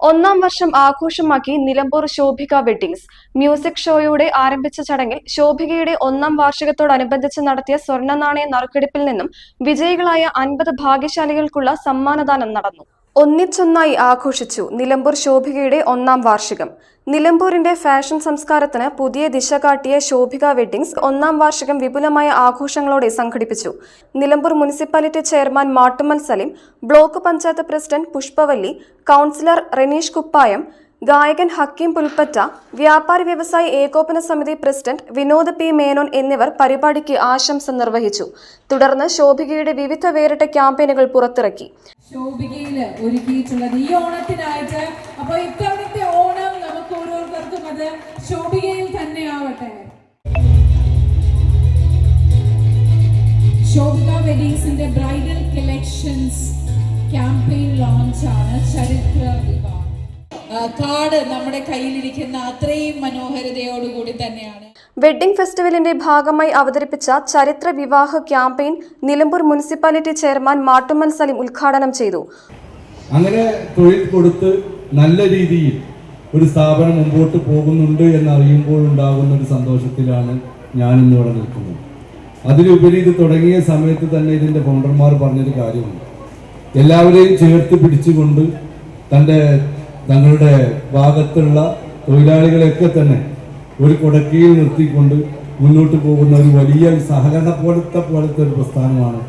ഒന്നാം വർഷം ആഘോഷമാക്കി നിലമ്പൂർ ശോഭിക വെഡ്ഡിങ്സ് മ്യൂസിക് ഷോയോടെ ആരംഭിച്ച ചടങ്ങിൽ ശോഭികയുടെ ഒന്നാം വാർഷികത്തോടനുബന്ധിച്ച് നടത്തിയ സ്വർണ നാണയ നറുക്കെടുപ്പിൽ നിന്നും വിജയികളായ അൻപത് ഭാഗ്യശാലികൾക്കുള്ള സമ്മാനദാനം നടന്നു. ഒന്നിച്ചൊന്നായി ആഘോഷിച്ചു നിലമ്പൂർ ശോഭികയുടെ ഒന്നാം വാർഷികം. നിലമ്പൂരിന്റെ ഫാഷൻ സംസ്കാരത്തിന് പുതിയ ദിശ കാട്ടിയ ശോഭിക വെഡ്ഡിംഗ്സ് ഒന്നാം വാർഷികം വിപുലമായ ആഘോഷങ്ങളോടെ സംഘടിപ്പിച്ചു. Nilambur municipality chairman Mattummal Saleem block panchayat president Pushpavalli councillor Reneesh Kuppayam ഗായകൻ ഹക്കീം പുൽപ്പറ്റ വ്യാപാരി വ്യവസായി ഏകോപന സമിതി പ്രസിഡന്റ് വിനോദ് പി മേനോൻ എന്നിവർ പരിപാടിക്ക് ആശംസ നിർവഹിച്ചു. തുടർന്ന് ശോഭികയുടെ വിവിധ വേറിട്ട ക്യാമ്പയിനുകൾ പുറത്തിറക്കി. ശോഭികയിൽ ഒരുക്കിയിട്ടുള്ളത്. ഈ ഓണത്തിനായിട്ട് അപ്പൊ ഇത്തവണത്തെ ഓണം നമുക്ക് ഓരോരുത്തർക്കും അത് ശോഭികയിൽ തന്നെ ആവട്ടെ. ശോഭിക വെഡിങ്സിന്റെ ബ്രൈഡൽ കളക്ഷൻസ് ക്യാമ്പയിൻ ലോഞ്ച് ആണ് ചരിത്ര കാർഡ് നമ്മുടെ കയ്യിലിരിക്കുന്ന അത്രയും മനോഹരതയോടുകൂടി തന്നെയാണ്. വെഡ്ഡിംഗ് ഫെസ്റ്റിവലിന്റെ ഭാഗമായി അവതരിപ്പിച്ച ചരിത്ര വിവാഹ campaign Nilambur municipality chairman Mattummal Saleem ഉദ്ഘാടനം ചെയ്തു. അങ്ങനെ തൊഴിൽ കൊടുത്ത് നല്ല രീതിയിൽ ഒരു സ്ഥാപനം മുമ്പോട്ട് പോകുന്നുണ്ട് എന്നറിയുമ്പോൾ ഉണ്ടാകുന്ന ഒരു സന്തോഷത്തിലാണ് ഞാൻ ഇവിടെ നിൽക്കുന്നത്. അതിലുപരി ഇത് തുടങ്ങിയ സമയത്ത് തന്നെ ഇതിന്റെ ഫൗണ്ടർമാർ പറഞ്ഞൊരു കാര്യമുണ്ട്. എല്ലാവരെയും ചേർത്ത് പിടിച്ചുകൊണ്ട് തന്റെ തങ്ങളുടെ ഭാഗത്തുള്ള തൊഴിലാളികളെയൊക്കെ തന്നെ ഒരു കുടക്കീയിൽ നിർത്തിക്കൊണ്ട് മുന്നോട്ട് പോകുന്ന ഒരു വലിയ സഹകരണ പോലത്തെ പോലത്തെ ഒരു പ്രസ്ഥാനമാണ്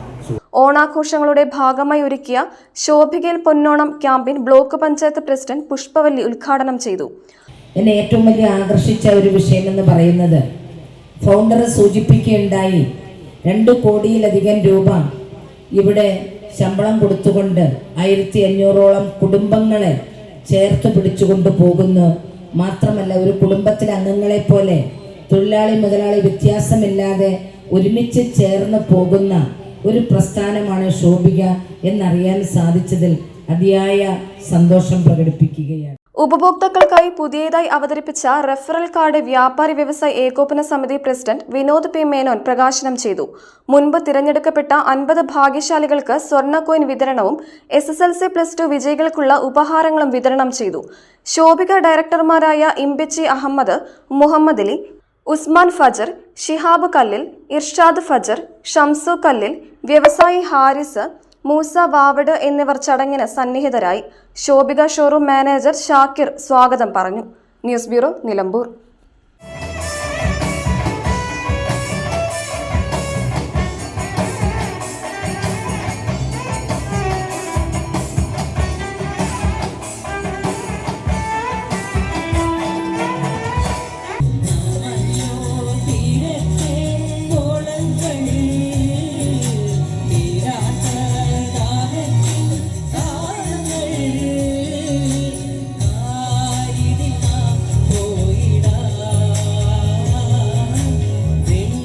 ഓണാഘോഷങ്ങളുടെ ഭാഗമായി ഒരുക്കിയ ശോഭികയിൽ Ponnonam campaign block panchayat president Pushpavalli ഉദ്ഘാടനം ചെയ്തു. എന്നെ ഏറ്റവും വലിയ ആകർഷിച്ച ഒരു വിഷയം എന്ന് പറയുന്നത് ഫൗണ്ടർ സൂചിപ്പിക്കുകയുണ്ടായി രണ്ട് കോടിയിലധികം രൂപ ഇവിടെ ശമ്പളം കൊടുത്തുകൊണ്ട് ആയിരത്തി അഞ്ഞൂറോളം കുടുംബങ്ങളെ ചേർത്ത് പിടിച്ചുകൊണ്ട് പോകുന്നു മാത്രമല്ല ഒരു കുടുംബത്തിലെ അംഗങ്ങളെ പോലെ തൊഴിലാളി മുതലാളി വ്യത്യാസമില്ലാതെ ഒരുമിച്ച് ചേർന്ന് പോകുന്ന ഒരു പ്രസ്ഥാനമാണ് ശോഭിക എന്നറിയാൻ സാധിച്ചതിൽ അതിയായ സന്തോഷം പ്രകടിപ്പിക്കുകയാണ്. ഉപഭോക്താക്കൾക്കായി പുതിയതായി അവതരിപ്പിച്ച റെഫറൽ കാർഡ് വ്യാപാരി വ്യവസായ ഏകോപന സമിതി പ്രസിഡന്റ് വിനോദ് പി. മേനോൻ പ്രകാശനം ചെയ്തു. മുൻപ് തിരഞ്ഞെടുക്കപ്പെട്ട അൻപത് ഭാഗ്യശാലികൾക്ക് സ്വർണ കോയിൻ വിതരണവും S S L C plus two വിജയികൾക്കുള്ള ഉപഹാരങ്ങളും വിതരണം ചെയ്തു. ശോഭിക ഡയറക്ടർമാരായ ഇംബിച്ചി അഹമ്മദ് മുഹമ്മദ് അലി ഉസ്മാൻ ഫജർ ഷിഹാബ് കല്ലിൽ ഇർഷാദ് ഫജർ ഷംസു കല്ലിൽ വ്യവസായി ഹാരിസ് മൂസ വാവഡ് എന്നിവർ ചടങ്ങിന് സന്നിഹിതരായി. ശോഭിക ഷോറൂം മാനേജർ ഷാക്കിർ സ്വാഗതം പറഞ്ഞു. News bureau Nilambur.